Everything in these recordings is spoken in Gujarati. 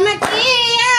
चमकी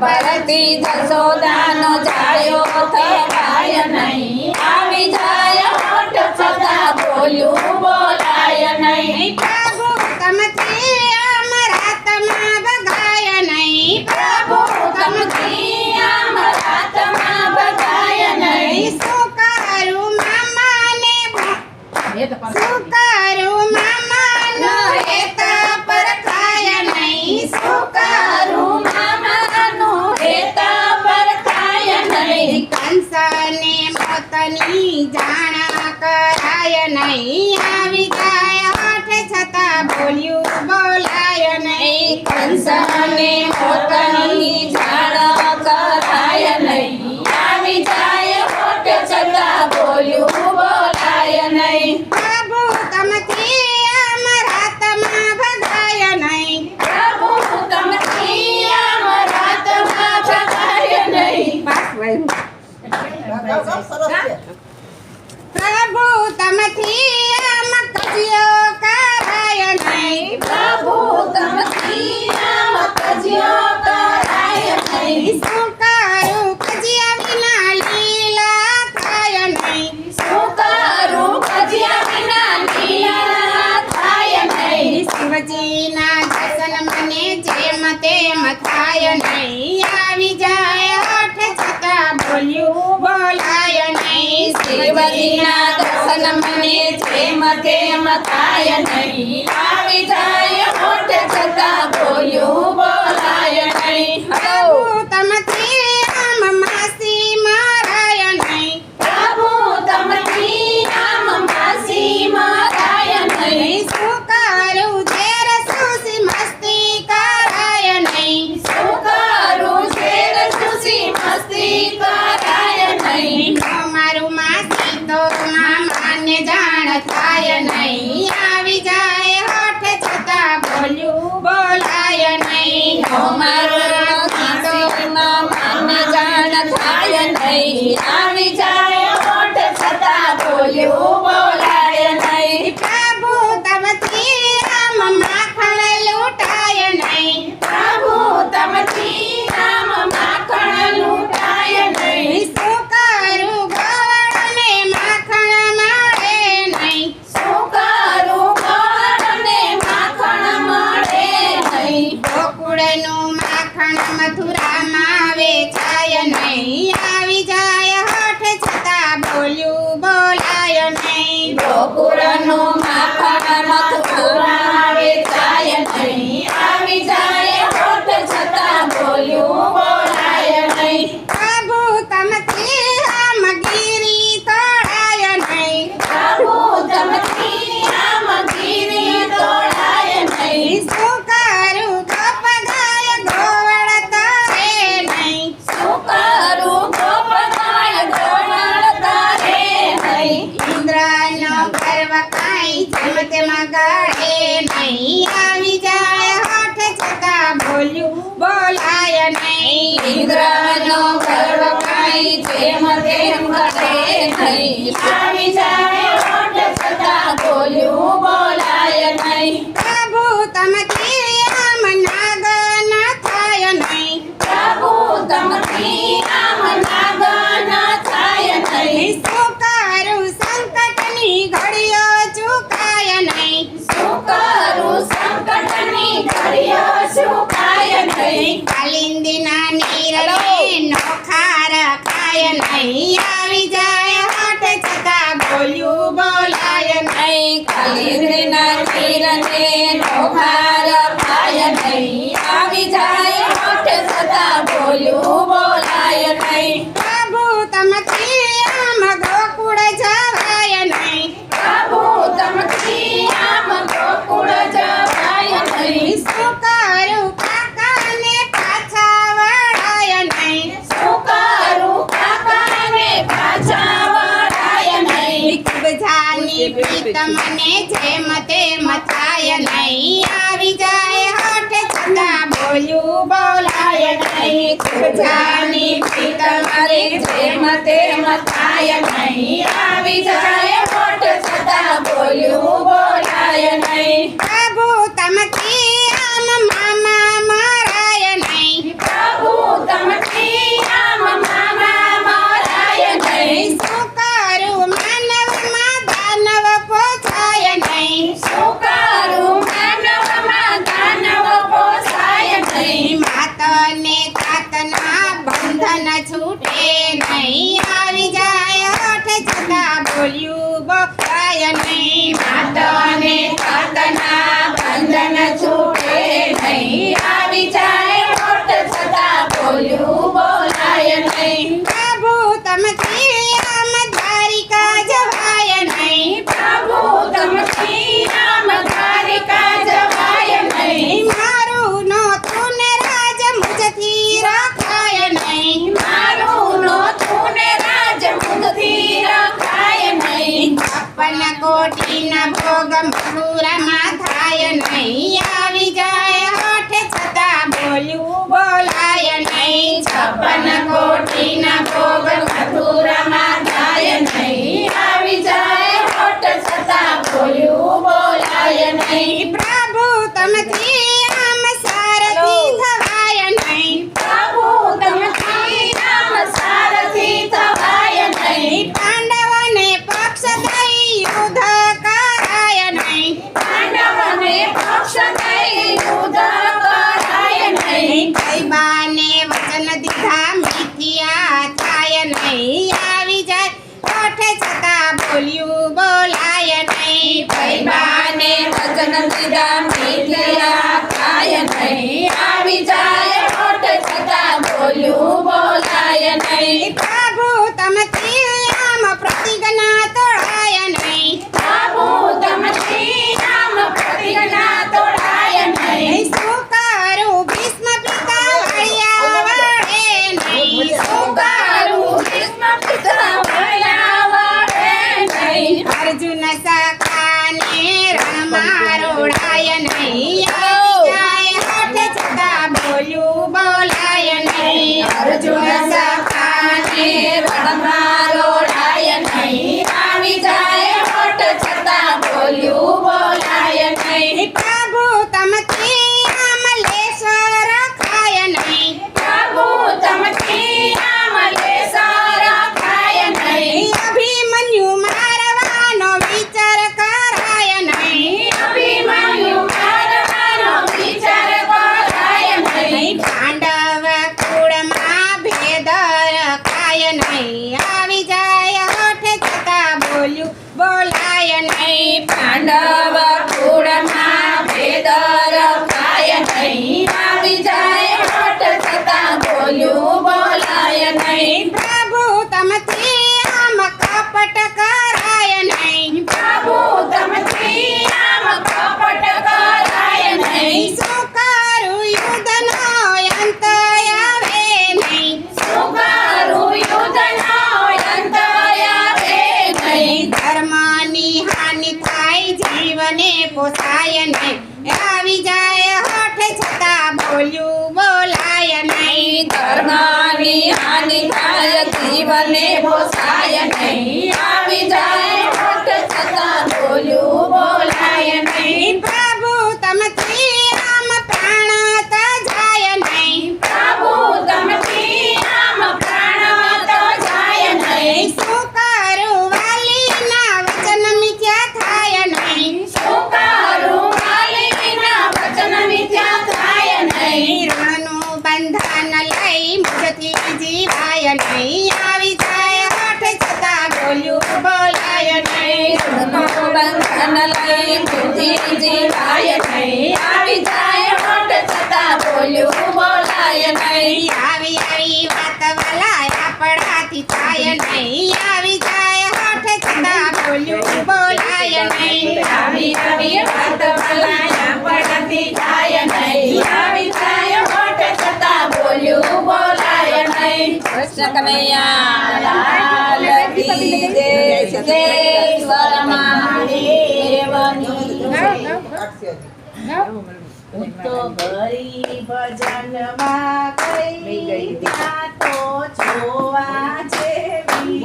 પરથી જશોદાનો જાયો થવાય નહીં. આવી જાય હોટ સદા બોલ્યું બોલાય નહીં. પ્રભુ તમથી અમારા તમા બગાય નહીં. પ્રભુ તમથી અમારા તમા બગાય નહીં. શું કરું મામાને શું પોતની જાણા કરાય નહીં. આવી જાય આઠ છતાં બોલ્યું બોલાય નહીં. કંસને પોતની જાણા કરાય નહીં. આવી જાય આઠ છતાં બોલ્યું બોલાય નહીં. પ્રભુ તમથી અમારા તમા ભગાય નહીં. પ્રભુ તમથી અમારા તમા ભગાય નહીં. લખાય નહીં, આવી જાય ઓઠ છતા બોલ્યું બોલાય નહીં. શિવજીના દર્શન મને જેમ તેમ થાય નહીં. આવી જાય ઓઠ છતા બોલ્યું ઇન્દ્રનો ગર્વ કાંઈ તેમ તેમ કરે નહીં. સ્વામી જાણે ઓટ છતાં બોલ્યું બોલાય નહીં. પ્રભુ તમ આમ નાગ ન થાય નહીં. પ્રભુ તમ આમ નાગ ન થાય નહીં. ને તોફાર પાય નહીં. આવી જાય સદા બોલું. જાની તમારી જેમ તેમ થાય નહીં. આવી જાય મોટ છતાં બોલ્યું બોલાય નહીં. ભોગમ પૂરામાં થાય નહીં આવી જાય હોઠ છતાં બોલ્યું બોલાય નહીં. છપ્પન કોટીના ભોગ મથુરામાં થાય નહીં આવી જાય હોઠ છતાં બોલ્યું બોલાય નહીં. પ્રભુ તમથી બોલાય નહીં પાંડવ કુળમાં ભેદર કાય નહીં. આવી જાય હટ થતા બોલ્યું બોલાય નહીં પોસાય નહીં આવી જાય હોઠ છતાં બોલ્યું, બોલાય નહીં. ધર્મની હાનિ થાય જીવને પોસાય નહીં. આવી જાય મનુષ્ય બોલાય બોલ્યું બોલાય નહીં કૃષ્ણ કનૈયા લાલ તો ભરી ભજનમાં કઈ ગઈ ત્યાં તો જોવા જેવી?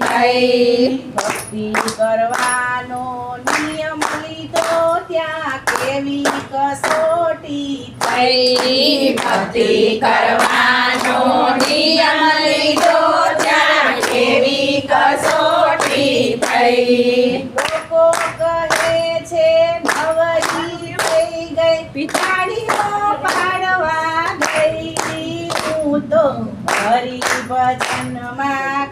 થઈ ભક્તિ કરવાનો નિયમ લીધો ત્યાં કેવી કસોટી થઈ? ભક્તિ કરવાનો ભજનમાં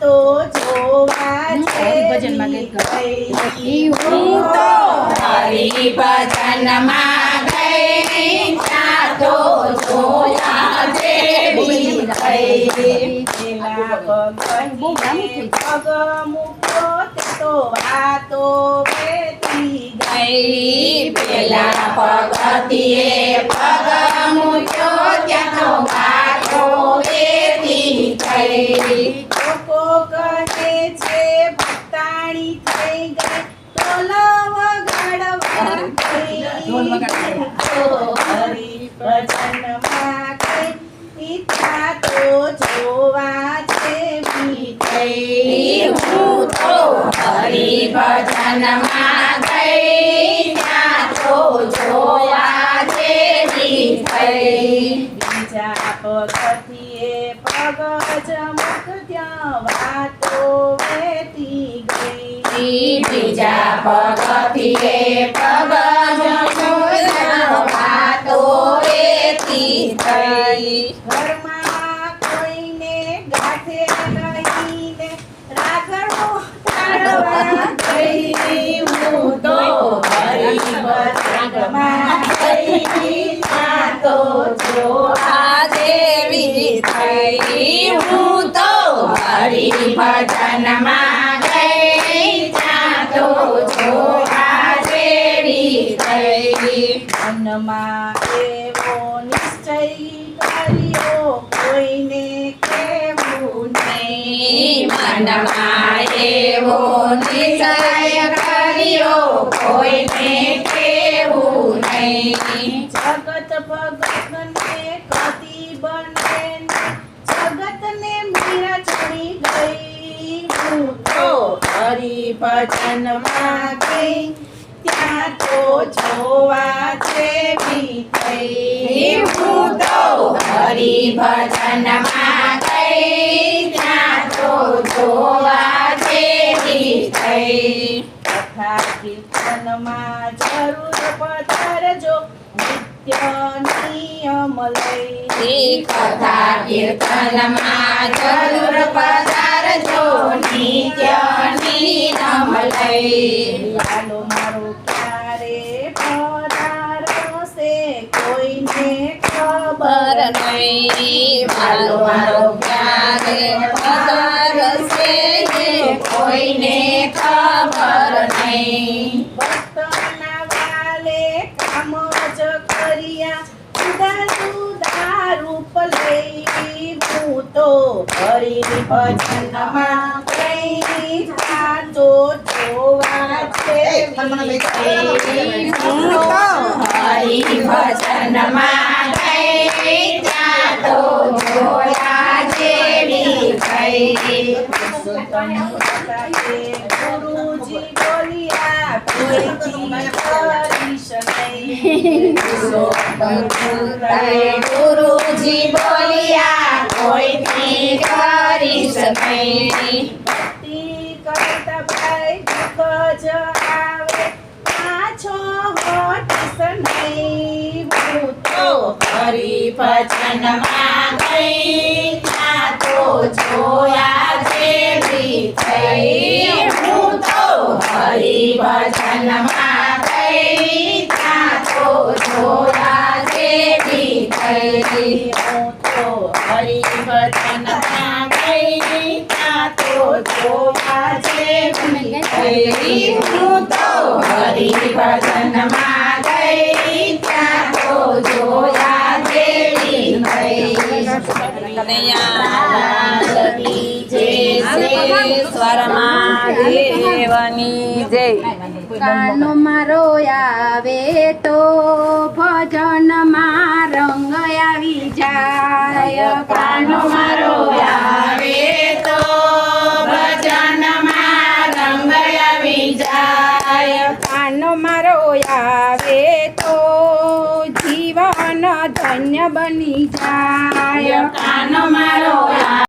તો જોવા જેવી ગઈ હું તો હરી ભજનમાં થઈ પગ ગઈ પેલા પગથિયે પગ મૂક્યો ત્યાં તો વાતો વેતી થઈ લોકો કહે છે ભક્તાણી થઈ ગઈ ઢોલ વગાડવા ગઈ તો હરી ભજનમાં ગઈ ઈચ્છા તો જોવા જેવી થઈ હું તો હરી ભજનમાં ગઈ ત્યાં તો જોવા જેવી થઈ બીજા પગથિયે પગ જમક ત્યાં વાતો વેતી ગઈ બીજા પગથિયે પગ જમો વાતો વેતી થઈ ઘરમાં કોઈને ગાંઠે રહીને રાખડો તાળવા ગઈ હું તો હરી ભજનમાં ગઈ ત્યાં તો જો આ દેવી થઈ હું તો હરી ભજનમાં તો જોવા જેવી થઈ મનમાં એવો નિશ્ચય કર્યો કોઈને કેવું નહીં મનમાં એવો નિશ્ચય કર્યો કોઈને જગત ભગતને કદી બને જગતને મીરા ચડી ગઈ. હું તો હરી ભજનમાં ગઈ. ત્યાં તો જોવા જેવી થઈ. હું તો હરી ભજનમાં ગઈ. ત્યાં તો જેવી થઈ કથા કીર્તનમાં જરૂર પધારજો નિત્ય નિયમ લઈ કથા કીર્તનમાં જરૂર પધારજો નિત્ય નિયમ લઈ લાલો મારો ક્યારે પધારશે કોઈને ખબર નહીં. મારો ક્યારે પધારશે કોઈને ખબર નહીં ભક્તના વાલે કામ જ કર્યા જુદા જુદા રૂપ લઈ હું તો હરી ભજનમાં કઈ તો જોવા તો હરી ભજનમાં ગુરુજી બોલ્યા. ગુરુજી બોલ્યા કોઈથી કરી શકાય ભક્તિ કરતા ભાઈ દુઃખ જ આવે પાછો હટીશ નહીં ગઈ જોયા જે થઈ. હું તો હરી દેવની જય. કાનો મારો આવે તો ભજનમાં રંગ આવી જાય. કાનો મારો આવે તો ભજનમાં રંગ આવી જાય. કાનો મારો આવે તો જીવન ધન્ય બની જાય. કાનો મારો